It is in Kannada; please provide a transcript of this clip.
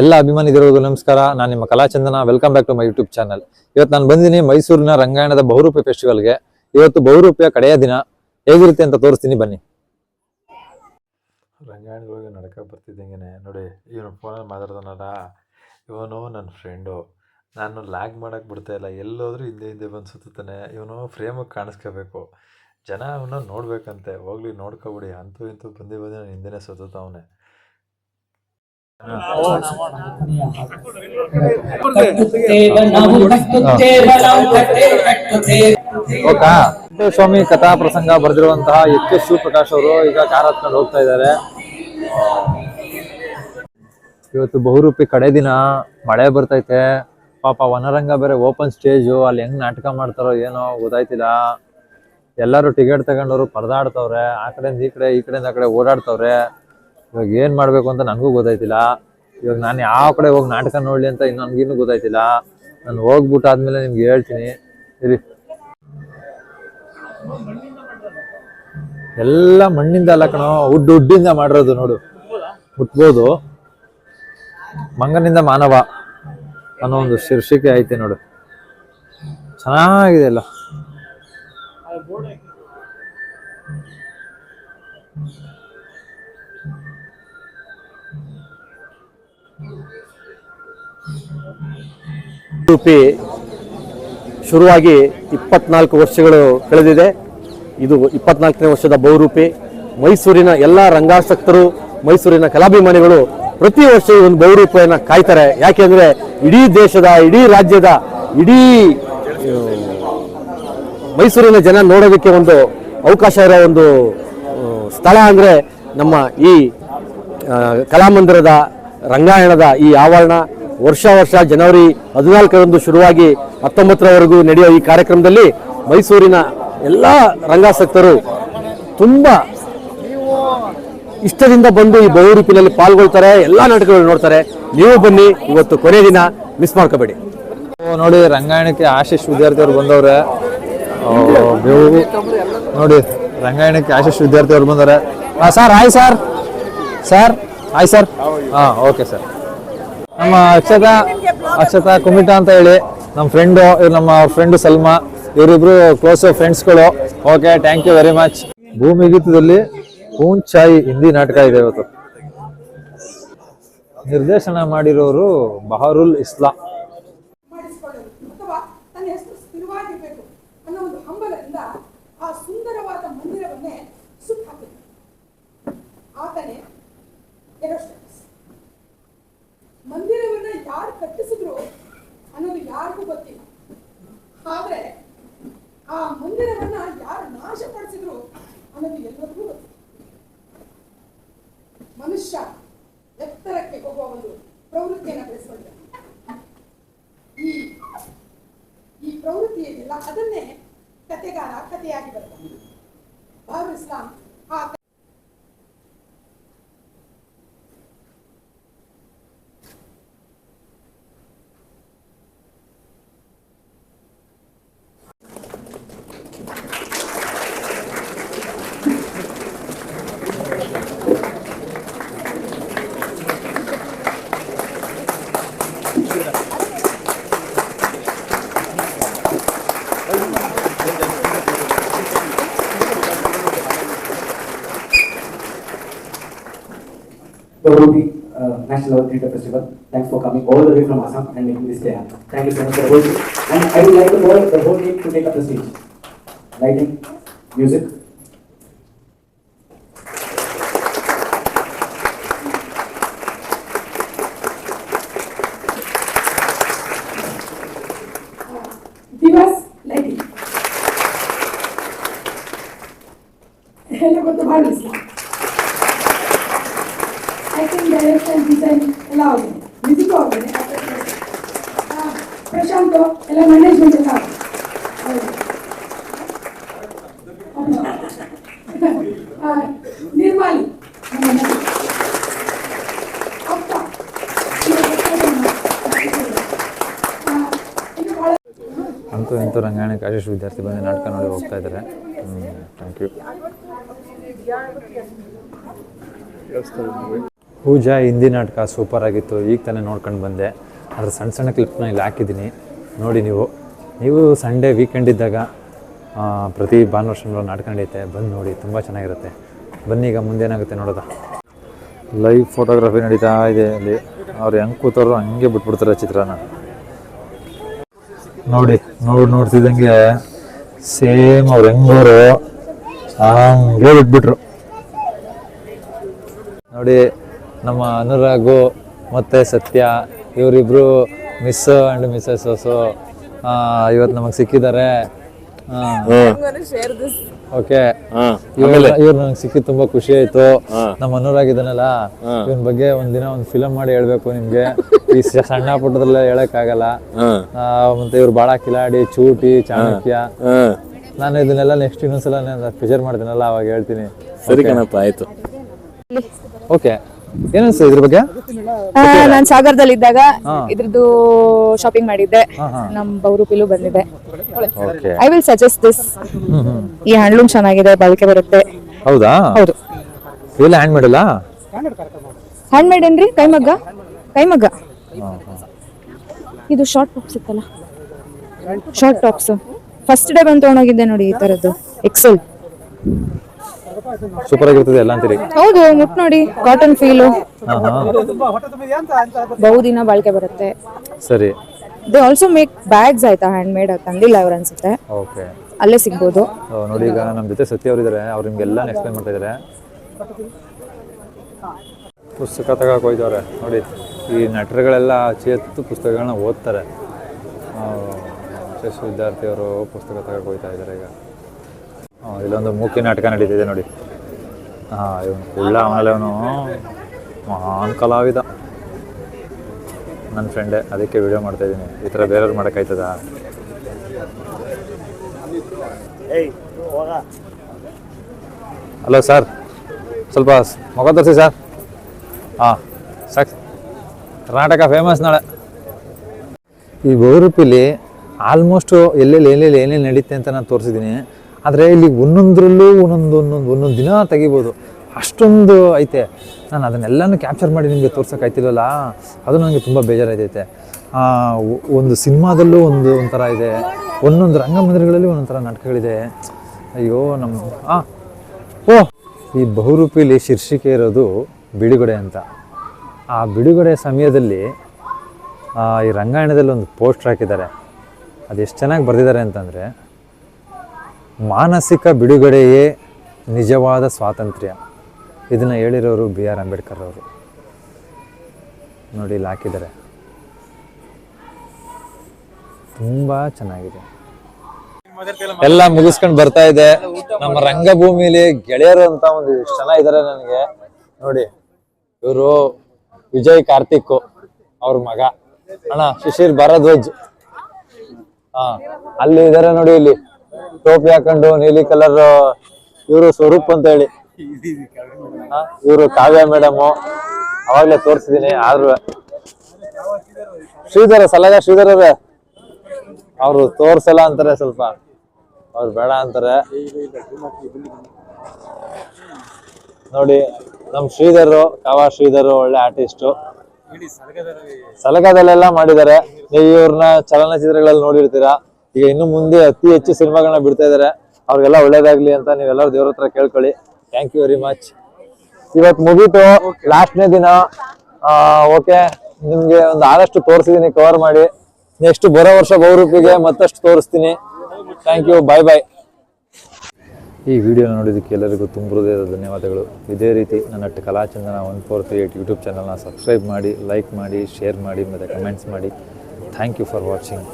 ಎಲ್ಲ ಅಭಿಮಾನಿಗಳಿಗೂ ನಮಸ್ಕಾರ. ನಾನು ನಿಮ್ಮ Kalachandana. Welcome back to my YouTube channel ಇವತ್ತು ನಾನು ಬಂದಿನಿ ಮೈಸೂರಿನ ರಂಗಾಯಣದ ಬಹುರೂಪಿ ಫೆಸ್ಟಿವಲ್ಗೆ ಇವತ್ತು ಬಹುರೂಪಿಯ ಕಡೆಯ ದಿನ. ಹೇಗಿರುತ್ತೆ ಅಂತ ತೋರಿಸ್ತೀನಿ, ಬನ್ನಿ. ರಂಗಾಯಣಗಳಿಗೆ ನಡ್ಕ ಬರ್ತಿದ್ದಂಗೆ ನೋಡಿ, ಇವನು ಫೋನಲ್ಲಿ ಮಾತಾಡ್ತಾನಲ್ಲ ಇವನು ನನ್ನ ಫ್ರೆಂಡು ನಾನು ಲ್ಯಾಗ್ ಮಾಡೋಕ್ಕೆ ಬಿಡ್ತಾ ಇಲ್ಲ. ಎಲ್ಲೋದ್ರೂ ಹಿಂದೆ ಹಿಂದೆ ಬಂದು ಸುತ್ತಾನೆ ಇವನು ಫ್ರೇಮಿಗೆ ಕಾಣಿಸ್ಕೋಬೇಕು. ಜನ ಅವನ್ನ ನೋಡ್ಬೇಕಂತೆ. ಹೋಗ್ಲಿ, ನೋಡ್ಕೊಬಿಡಿ. ಅಂತೂ ಇಂತೂ ಬಂದು ಬಂದು ನಾನು ಹಿಂದೆನೇ ಸುತ್ತವನೆ ಕಟ್ಟುತ್ತೇವ ನಾವು ಕಟ್ಟುತ್ತೇವ ನಾವು ಕಟ್ಟೇ ಕಟ್ಟುತ್ತೇವೆ ಓಕಾ ಸ್ವಾಮಿ ಕಥಾ ಪ್ರಸಂಗ ಬರೆದಿರುವಂತಹ ಎಚ್ ಎಸ್ ಶಿವಪ್ರಕಾಶ್ ಅವರು ಈಗ ಕಾರ್ ಹತ್ಕೊಂಡು ಹೋಗ್ತಾ ಇದ್ದಾರೆ. ಇವತ್ತು ಬಹುರೂಪಿ ಕಡೆ ದಿನ ಮಳೆ ಬರ್ತೈತೆ. ಪಾಪ ವನರಂಗ ಬೇರೆ ಓಪನ್ ಸ್ಟೇಜು, ಅಲ್ಲಿ ಹೆಂಗ್ ನಾಟಕ ಮಾಡ್ತಾರೋ ಏನೋ ಗೊತ್ತಾಯ್ತಿಲ್ಲ. ಎಲ್ಲರೂ ಟಿಕೆಟ್ ತಗೊಂಡವ್ರು ಪರದಾಡ್ತವ್ರೆ, ಆ ಕಡೆಯಿಂದ ಈ ಕಡೆ, ಈ ಕಡೆಯಿಂದ ಆ ಕಡೆ ಓಡಾಡ್ತವ್ರೆ. ಇವಾಗ ಏನ್ ಮಾಡ್ಬೇಕು ಅಂತ ನನಗೂ ಗೊತ್ತಾಯ್ತಿಲ್ಲ. ಇವಾಗ ನಾನು ಯಾವ ಕಡೆ ಹೋಗಿ ನಾಟಕ ನೋಡ್ಲಿ ಅಂತ ಇನ್ನು ನನ್ಗಿನ್ನೂ ಗೊತ್ತಾಯ್ತಿಲ್ಲ. ನಾನು ಹೋಗ್ಬಿಟ್ಟು ಆದ್ಮೇಲೆ ನಿಮ್ಗೆ ಹೇಳ್ತೀನಿ. ಇರಿ. ಎಲ್ಲ ಮಣ್ಣಿಂದ ಅಲ್ಲ ಕಣೋ, ಉಡ್ ಉಡ್ಡಿಂದ ಮಾಡಿರೋದು ನೋಡು. ಹುಟ್ಬೋದು ಮಂಗನಿಂದ ಮಾನವ ಅನ್ನೋ ಒಂದು ಶೀರ್ಷಿಕೆ ಐತೆ ನೋಡು. ಚೆನ್ನಾಗಿದೆ ಅಲ್ಲ ರೂಪಿ ಶುರುವಾಗಿ ಇಪ್ಪತ್ನಾಲ್ಕು ವರ್ಷಗಳು ಕಳೆದಿದೆ. ಇದು ಇಪ್ಪತ್ನಾಲ್ಕನೇ ವರ್ಷದ ಬಹುರೂಪಿ. ಮೈಸೂರಿನ ಎಲ್ಲ ರಂಗಾಸಕ್ತರು, ಮೈಸೂರಿನ ಕಲಾಭಿಮಾನಿಗಳು ಪ್ರತಿ ವರ್ಷ ಈ ಒಂದು ಬಹುರೂಪಿಯನ್ನು ಕಾಯ್ತಾರೆ. ಯಾಕೆಂದ್ರೆ ಇಡೀ ದೇಶದ, ಇಡೀ ರಾಜ್ಯದ, ಇಡೀ ಮೈಸೂರಿನ ಜನ ನೋಡೋದಕ್ಕೆ ಒಂದು ಅವಕಾಶ ಇರೋ ಒಂದು ಸ್ಥಳ ಅಂದರೆ ನಮ್ಮ ಈ ಕಲಾಮಂದಿರದ ರಂಗಾಯಣದ ಈ ಆವರಣ. ವರ್ಷ ವರ್ಷ ಜನವರಿ ಹದಿನಾಲ್ಕರಂದು ಶುರುವಾಗಿ ಹತ್ತೊಂಬತ್ತರವರೆಗೂ ನಡೆಯೋ ಈ ಕಾರ್ಯಕ್ರಮದಲ್ಲಿ ಮೈಸೂರಿನ ಎಲ್ಲ ರಂಗಾಸಕ್ತರು ತುಂಬ ಇಷ್ಟದಿಂದ ಬಂದು ಈ ಬಹುರೂಪಿನಲ್ಲಿ ಪಾಲ್ಗೊಳ್ತಾರೆ, ಎಲ್ಲ ನಾಟಕಗಳು ನೋಡ್ತಾರೆ. ನೀವು ಬನ್ನಿ, ಇವತ್ತು ಕೊನೆ ದಿನ ಮಿಸ್ ಮಾಡ್ಕೋಬೇಡಿ. ನೋಡಿ, ರಂಗಾಯಣಕ್ಕೆ ಆಶೀಶ್ ವಿದ್ಯಾರ್ಥಿಯವರು ಬಂದವ್ರೆ. ನೋಡಿ, ರಂಗಾಯಣಕ್ಕೆ ಆಶೀಶ್ ವಿದ್ಯಾರ್ಥಿಯವರು ಬಂದವ್ರೆ. ಸರ್ ಆಯ್ ಸರ್ ಸರ್ ಆಯ್ ಸರ್ ಹಾಂ ಓಕೆ ಸರ್ ನಮ್ಮ ಅಕ್ಷತಾ ಅಕ್ಷತಾ ಕುಮಿಟಾ ಅಂತ ಹೇಳಿ ನಮ್ಮ ಫ್ರೆಂಡು ಇವ್ರು ನಮ್ಮ ಫ್ರೆಂಡು ಸಲ್ಮಾ, ಇವರಿಬ್ರು ಕ್ಲೋಸ್ ಫ್ರೆಂಡ್ಸ್ಗಳು okay thank you very much ಭೂಮಿಗೀತದಲ್ಲಿ ಪೂಂಚಾಯಿ ಹಿಂದಿ ನಾಟಕ ಇದೆ ಇವತ್ತು. ನಿರ್ದೇಶನ ಮಾಡಿರೋರು ಬಹರುಲ್ ಇಸ್ಲಾಂ. ಮನುಷ್ಯ ಎತ್ತರಕ್ಕೆ ಹೋಗುವ ಒಂದು ಪ್ರವೃತ್ತಿಯನ್ನು ಬೆಳೆಸ್ಕೊಂಡಿದ್ದಾನೆ ಈ ಈ ಪ್ರವೃತ್ತಿ ಏನಿಲ್ಲ, ಅದನ್ನೇ ಕತೆಗಾರ ಕಥೆಯಾಗಿ ಬರ್ತಾನೆ ಬಾಬು ಇಸ್ಲಾಂ, ಆ Urupi uh, National Level Theatre Festival. Thanks for coming all the way from Assam and making this day happen. Thank you so much for the whole team. And I would like the whole, the whole team to take up the stage. Lighting, music. Divas. Hello, Gottabal Islam. Acting direction design ಎಲ್ಲ ಆಗಿದೆ ಮ್ಯೂಸಿಕ್ ಆಗಿದೆ ಪ್ರಶಾಂತ್ ಎಲ್ಲ ಮ್ಯಾನೇಜ್ಮೆಂಟ್ ಎಲ್ಲ ಅಂತೂ ಇಂಥ ರಂಗಾಯಣಕ್ಕೆ ಆಶೀಶ್ ವಿದ್ಯಾರ್ಥಿ ಬಂದು ನಾಟಕ ನೋಡಿ ಹೋಗ್ತಾ ಇದ್ದಾರೆ. ಥ್ಯಾಂಕ್ ಯು ಪೂಜಾ ಹಿಂದಿ ನಾಟಕ ಸೂಪರ್ ಆಗಿತ್ತು. ಈಗ ತಾನೇ ನೋಡ್ಕೊಂಡು ಬಂದೆ. ಅದ್ರ ಸಣ್ಣ ಸಣ್ಣ ಕ್ಲಿಪ್ನ ಇಲ್ಲಿ ಹಾಕಿದ್ದೀನಿ. ನೋಡಿ ನೀವು. ನೀವು ಸಂಡೇ ವೀಕೆಂಡ್ ಇದ್ದಾಗ ಪ್ರತಿ ಭಾನುವಾರ ಶನಿವಾರ ನಾಟಕ ನಡೆಯುತ್ತೆ. ಬಂದು ನೋಡಿ, ತುಂಬ ಚೆನ್ನಾಗಿರುತ್ತೆ. ಬನ್ನಿ, ಈಗ ಮುಂದೇನಾಗುತ್ತೆ ನೋಡೋದ? ಲೈವ್ ಫೋಟೋಗ್ರಫಿ ನಡೀತಾ ಇದೆ ಅಲ್ಲಿ. ಅವ್ರು ಹೆಂಗೆ ಕೂತಾರೋ ಹಂಗೆ ಬಿಟ್ಬಿಡ್ತಾರೆ ಚಿತ್ರನ. ನೋಡಿ ನೋಡಿ, ನೋಡ್ತಿದ್ದಂಗೆ ಸೇಮ್ ಅವ್ರು ಹೆಂಗೋರು ಹಂಗೆ ಬಿಟ್ಬಿಟ್ರು. ನೋಡಿ ನಮ್ಮ ಅನುರಾಗು ಮತ್ತೆ ಸತ್ಯ ಇವರಿಬ್ಬರು ಮಿಸ್ ಅಂಡ್ ಮಿಸ್ಸಸ್ ಸೊ ಇವತ್ತು ನಮಗೆ ಸಿಕ್ಕಿದ್ದಾರೆ. ಓಕೆ. ಇವ್ರು ನನಗೆ ಸಿಕ್ಕಿ ತುಂಬಾ ಖುಷಿ ಆಯ್ತು. ನಮ್ಮ ಅನುರಾಗ್ ಇದನ್ನಲ್ಲ ಇವನ್ ಬಗ್ಗೆ ಒಂದಿನ ಒಂದು ಫಿಲಮ್ ಮಾಡಿ ಹೇಳ್ಬೇಕು ನಿಮ್ಗೆ. ಈ ಸಣ್ಣ ಪುಟ್ಟದಲ್ಲ ಹೇಳಕ್ ಆಗಲ್ಲ ಮತ್ತೆ ಇವ್ರು ಬಾಳ ಕಿಲಾಡಿ ಚೂಟಿ ಚಾಣಕ್ಯ. ನಾನು ಇದನ್ನೆಲ್ಲ ನೆಕ್ಸ್ಟ್ ಇನ್ನೊಂದ್ಸಲ ಫಿಚರ್ ಮಾಡ್ತೀನಲ್ಲ ಅವಾಗ ಹೇಳ್ತೀನಿ. ಸರಿ ಕಣಪ್ಪ ಆಯ್ತು. ಓಕೆ ಇದ್ರ ಬಗ್ಗೆ? ನಾನ್ ಸಾಗರದಲ್ಲಿ ಇದ್ದಾಗ ಇದ್ರದ್ದು ಶಾಪಿಂಗ್ ಮಾಡಿದ್ದೆ. ನಮ್ ಬೌರೂಪಿಲು ಬಂದಿದೆ. ಐ ವಿಲ್ ಸಜೆಸ್ಟ್ ದಿಸ್ ಈ ಹ್ಯಾಂಡ್ಲೂಮ್ ಚೆನ್ನಾಗಿದೆ ಬಾಳಿಕೆ ಬರುತ್ತೆ. ಹೌದಾ? ಹೌದು. ಇವೆಲ್ಲ ಹ್ಯಾಂಡ್ ಅಲ್ಲ? ಹ್ಯಾಂಡ್ ಮೇಡ್ ಏನ್ರಿ? ಕೈಮಗ್ಗ? ಕೈಮಗ್ಗ. ಇದು ಶಾರ್ಟ್ ಟಾಪ್ಸ್ ಇತ್ತಲ್ಲ? ಶಾರ್ಟ್ ಟಾಪ್ಸ್ ಫಸ್ಟ್ ಡೇ ಬಂದು ತಗೊಂಡೋಗಿದ್ದೆ ನೋಡಿ ಈ ತರದ್ದು. ಎಕ್ಸೆಲ್ ಸೂಪರ್ ಆಗಿರ್ತದೆ ಎಲ್ಲ ಅಂತೀರಿ? ಹೌದು ಮುಟ್ ನೋಡಿ ಕಾಟನ್ ಫೀಲು ಹಾ ಹಾ. ಬಹುದಿನ ಬಾಳಿಕೆ ಬರುತ್ತೆ. ಸರಿ. ದೇ ಆಲ್ಸೋ ಮೇಕ್ ಬ್ಯಾಗ್ಸ್ ಆಯ್ತಾ ಹ್ಯಾಂಡ್ ಮೇಡ್ ತಂದಿಲ್ಲ ಅವ್ರು ಅನ್ಸುತ್ತೆ. ಓಕೆ. ಅಲ್ಲೇ ಸಿಗ್ಬೋದು. ನೋಡಿ ಈಗ ನಮ್ಮ ಜೊತೆ ಸತ್ಯ ಅವರಿದ್ದಾರೆ ಅವ್ರು ನಿಮ್ಗೆಲ್ಲ ಎಕ್ಸ್ಪ್ಲೈನ್ ಮಾಡ್ತಾ ಇದ್ದಾರೆ ಪುಸ್ತಕ ತಗೋಕೆ ಹೋಯ್ತವ್ರೆ ನೋಡಿ. ಈ ನಟರುಗಳೆಲ್ಲ ಚೇತು ಪುಸ್ತಕಗಳನ್ನ ಓದ್ತಾರೆ. ವಿದ್ಯಾರ್ಥಿಯವರು ಪುಸ್ತಕ ತಗೋಕ್ ಹೋಯ್ತಾ ಇದ್ದಾರೆ ಈಗ. ಇಲ್ಲೊಂದು ಮೂಕಿ ನಾಟಕ ನಡೀತಿದೆ ನೋಡಿ. ಹಾಂ ಇವನು ಕುಳ್ಳ ಆಮೇಲೆ ಅವನು ಮಹಾನ್ ಕಲಾವಿದ. ನನ್ನ ಫ್ರೆಂಡೇ ಅದಕ್ಕೆ ವಿಡಿಯೋ ಮಾಡ್ತಾ ಇದ್ದೀನಿ ಈ ಥರ ಬೇರೆಯವ್ರು ಮಾಡೋಕ್ಕಾಯ್ತದ ಹಲೋ ಸರ್ ಸ್ವಲ್ಪ ಮೊಗ ತೋರಿಸಿ ಸರ್ ಹಾಂ ಸಾಕ್ ಕರ್ನಾಟಕ ಫೇಮಸ್ ನಾಳೆ. ಈ ಬಹುರೂಪಿಲಿ ಆಲ್ಮೋಸ್ಟು ಎಲ್ಲೆಲ್ಲಿ ಎಲ್ಲೆಲ್ಲಿ ಏನೇನು ನಡೀತೆ ಅಂತ ನಾನು ತೋರಿಸಿದ್ದೀನಿ ಆದರೆ ಇಲ್ಲಿ ಒಂದೊಂದರಲ್ಲೂ ಒಂದೊಂದು ಒಂದೊಂದು ಒಂದೊಂದು ದಿನ ತೆಗಿಬೋದು. ಅಷ್ಟೊಂದು ಐತೆ. ನಾನು ಅದನ್ನೆಲ್ಲನೂ ಕ್ಯಾಪ್ಚರ್ ಮಾಡಿ ನಿಮಗೆ ತೋರ್ಸೋಕ್ಕಾಯ್ತಿಲ್ವಲ್ಲ ಅದು ನನಗೆ ತುಂಬ ಬೇಜಾರಾಯ್ತೈತೆ. ಆ, ಒಂದು ಸಿನಿಮಾದಲ್ಲೂ ಒಂದು ಒಂಥರ ಇದೆ. ಒಂದೊಂದು ರಂಗಮಂದಿರಗಳಲ್ಲಿ ಒಂದೊಂದು ಥರ ನಾಟಕಗಳಿದೆ. ಅಯ್ಯೋ ನಮ್ಮ ಹಾಂ ಓ ಈ ಬಹುರೂಪಿಲಿ ಶೀರ್ಷಿಕೆ ಇರೋದು ಬಿಡುಗಡೆ ಅಂತ. ಆ ಬಿಡುಗಡೆ ಸಮಯದಲ್ಲಿ ಆ, ಈ ರಂಗಾಯಣದಲ್ಲಿ ಒಂದು ಪೋಸ್ಟರ್ ಹಾಕಿದ್ದಾರೆ. ಅದು ಎಷ್ಟು ಚೆನ್ನಾಗಿ ಬರೆದಿದ್ದಾರೆ ಅಂತಂದರೆ ಮಾನಸಿಕ ಬಿಡುಗಡೆಯೇ ನಿಜವಾದ ಸ್ವಾತಂತ್ರ್ಯ. ಇದನ್ನು ಹೇಳಿರೋರು ಬಿ ಆರ್ ಅಂಬೇಡ್ಕರ್ ಅವರು ನೋಡಿ, ಇಲ್ಲಿ ಹಾಕಿದ್ದಾರೆ. ತುಂಬ ಚೆನ್ನಾಗಿದೆ. ಎಲ್ಲ ಮುಗಿಸ್ಕೊಂಡು ಬರ್ತಾ ಇದೆ. ನಮ್ಮ ರಂಗಭೂಮಿಲಿ ಗೆಳೆಯರು ಅಂತ ಒಂದು ಇಷ್ಟು ಜನ ಇದ್ದಾರೆ ನನಗೆ. ನೋಡಿ, ಇವರು ವಿಜಯ್ ಕಾರ್ತಿಕ್, ಅವ್ರ ಮಗ. ಅಣ್ಣ ಶಿಶಿರ್ ಭಾರದ್ವಾಜ್. ಹಾ, ಅಲ್ಲಿ ಇದಾರೆ ನೋಡಿ ಇಲ್ಲಿ. ಟೋಪಿ ಹಾಕೊಂಡು ನೀಲಿ ಕಲರ್ ಇವರು ಸ್ವರೂಪ್ ಅಂತ ಹೇಳಿ ಇವರು ಕಾವ್ಯ ಮೇಡಮ್ ಅವಾಗ್ಲೇ ತೋರಿಸಿದೀನಿ, ಆದ್ರೂ. ಶ್ರೀಧರ, ಸಲಗ ಶ್ರೀಧರ ಅವರು. ತೋರ್ಸಲ್ಲ ಅಂತಾರೆ ಸ್ವಲ್ಪ. ಅವ್ರು ಬೇಡ ಅಂತಾರೆ. ನೋಡಿ, ನಮ್ ಶ್ರೀಧರ್ ಕಾವ ಶ್ರೀಧರ್ ಒಳ್ಳೆ ಆರ್ಟಿಸ್ಟ್. ಸಲಗದಲ್ಲೆಲ್ಲ ಮಾಡಿದ್ದಾರೆ. ನೀವು ಇವ್ರನ್ನ ಚಲನಚಿತ್ರಗಳಲ್ಲಿ ನೋಡಿರ್ತೀರಾ? ಈಗ ಇನ್ನು ಮುಂದೆ ಅತಿ ಹೆಚ್ಚು ಸಿನಿಮಾಗಳನ್ನ ಬಿಡ್ತಾ ಇದಾರೆ. ಅವ್ರಿಗೆಲ್ಲ ಒಳ್ಳೇದಾಗ್ಲಿ ಅಂತ ನೀವೆಲ್ಲರೂ ದೇವ್ರ ಹತ್ರ ಕೇಳ್ಕೊಳ್ಳಿ. ಥ್ಯಾಂಕ್ ಯು ವೆರಿ ಮಚ್ ಇವತ್ತು ಮುಗೀತು. ಲಾಸ್ಟ್ನೇ ದಿನ. ಓಕೆ ನಿಮ್ಗೆ ಒಂದು ಆದಷ್ಟು ತೋರಿಸಿದೀನಿ ಕವರ್ ಮಾಡಿ. ನೆಕ್ಸ್ಟ್ ಬರೋ ವರ್ಷ ಗೌರೂಪಿಗೆ ಮತ್ತಷ್ಟು ತೋರಿಸ್ತೀನಿ. ಥ್ಯಾಂಕ್ ಯು ಬಾಯ್ ಬಾಯ್ ಈ ವಿಡಿಯೋ ನೋಡಿದ್ದಕ್ಕೆ ಎಲ್ಲರಿಗೂ ತುಂಬ ಹೃದಯದ ಧನ್ಯವಾದಗಳು. ಇದೇ ರೀತಿ ನನ್ನ Kalachandana one four three eight YouTube ಚಾನಲ್ನ ಸಬ್ಸ್ಕ್ರೈಬ್ ಮಾಡಿ ಲೈಕ್ ಮಾಡಿ ಶೇರ್ ಮಾಡಿ, ಮತ್ತು ಕಮೆಂಟ್ಸ್ ಮಾಡಿ. Thank you for watching